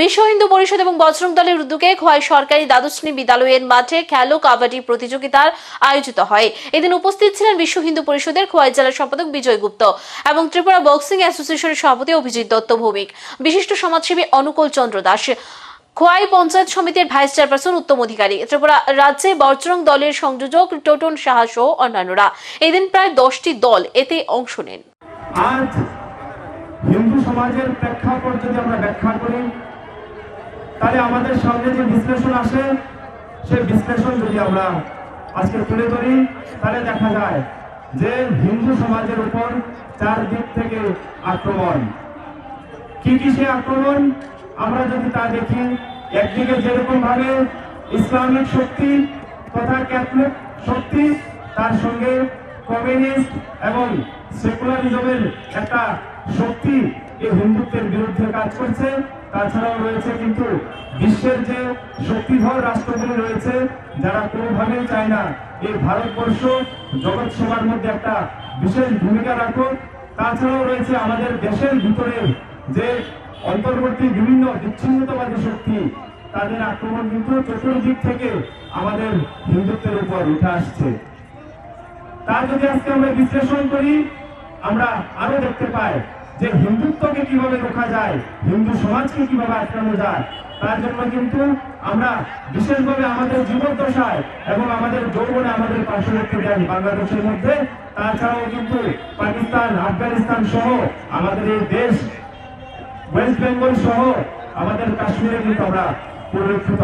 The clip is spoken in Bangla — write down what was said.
বিশ্ব হিন্দু পরিষদ এবং বজরং দলের উদ্যোগে খোয়াই সরকারি দ্বাদশ শ্রেণি বিদ্যালয়ের মাঠে খেলো, কাবাডি প্রতিযোগিতার আয়োজিত হয়। এদিন উপস্থিত ছিলেন বিশ্ব হিন্দু পরিষদের খোয়াই জেলার সম্পাদক বিজয় গুপ্ত এবং ত্রিপুরা বক্সিং অ্যাসোসিয়েশনের সভাপতি অভিজিৎ দত্ত ভৌমিক। বিশিষ্ট সমাজসেবী অনুকূল চন্দ্র দাস। খোয়াই পঞ্চায়েত সমিতির ভাইস চেয়ারপারসন উত্তম অধিকারী। ত্রিপুরা রাজ্যে বজরং দলের সংযোজক টোটন সাহা সহ অন্যান্যরা। এদিন প্রায় দশটি দল এতে অংশ নেন। আজ হিন্দু সমাজের প্রেক্ষাপট যদি আমরা ব্যাখ্যা করি তাহলে আমাদের সামনে যে বিশ্লেষণ আসে, সেই বিশ্লেষণ যদি আমরা আজকে তুলে ধরি, তাহলে দেখা যায় যে হিন্দু সমাজের উপর চারদিক থেকে আক্রমণ। কি কি সে আক্রমণ? আমরা যদি তা দেখি, একদিকে যেরকম ভাবে ইসলামিক শক্তি তথা ক্যাথলিক শক্তি, তার সঙ্গে কমিউনিস্ট এবং সেকুলারিজমের একটা শক্তি এই হিন্দুত্বের বিরুদ্ধে কাজ করছে। তাছাড়াও রয়েছে কিন্তু বিশ্বের যে শক্তিধর রাষ্ট্রগুলি রয়েছে, যারা কোনোভাবেই চায় না এই ভারতবর্ষ জগৎ সেবার মধ্যে একটা বিশেষ ভূমিকা রাখুক। তাছাড়াও রয়েছে আমাদের দেশের ভিতরে যে অন্তর্বর্তী বিভিন্ন বিচ্ছিন্নতাবাদী শক্তি, তাদের আক্রমণ কিন্তু চতুর্দিক থেকে আমাদের হিন্দুত্বের উপর উঠে আসছে। তা যদি আজকে আমরা বিশ্লেষণ করি, আমরা আরও দেখতে পাই যে হিন্দুত্বকে কীভাবে রোখা যায়, হিন্দু সমাজকে কীভাবে আটকানো যায়, তার জন্য কিন্তু আমরা বিশেষভাবে আমাদের জীবদ্দশায় এবং আমাদের যৌবনে আমাদের পার্শ্ববর্তী দেশ বাংলাদেশের মধ্যে, তাছাড়াও কিন্তু পাকিস্তান, আফগানিস্তান সহ আমাদের এই দেশ, ওয়েস্ট বেঙ্গল সহ আমাদের কাশ্মীরে কিন্তু আমরা পরিলক্ষিত।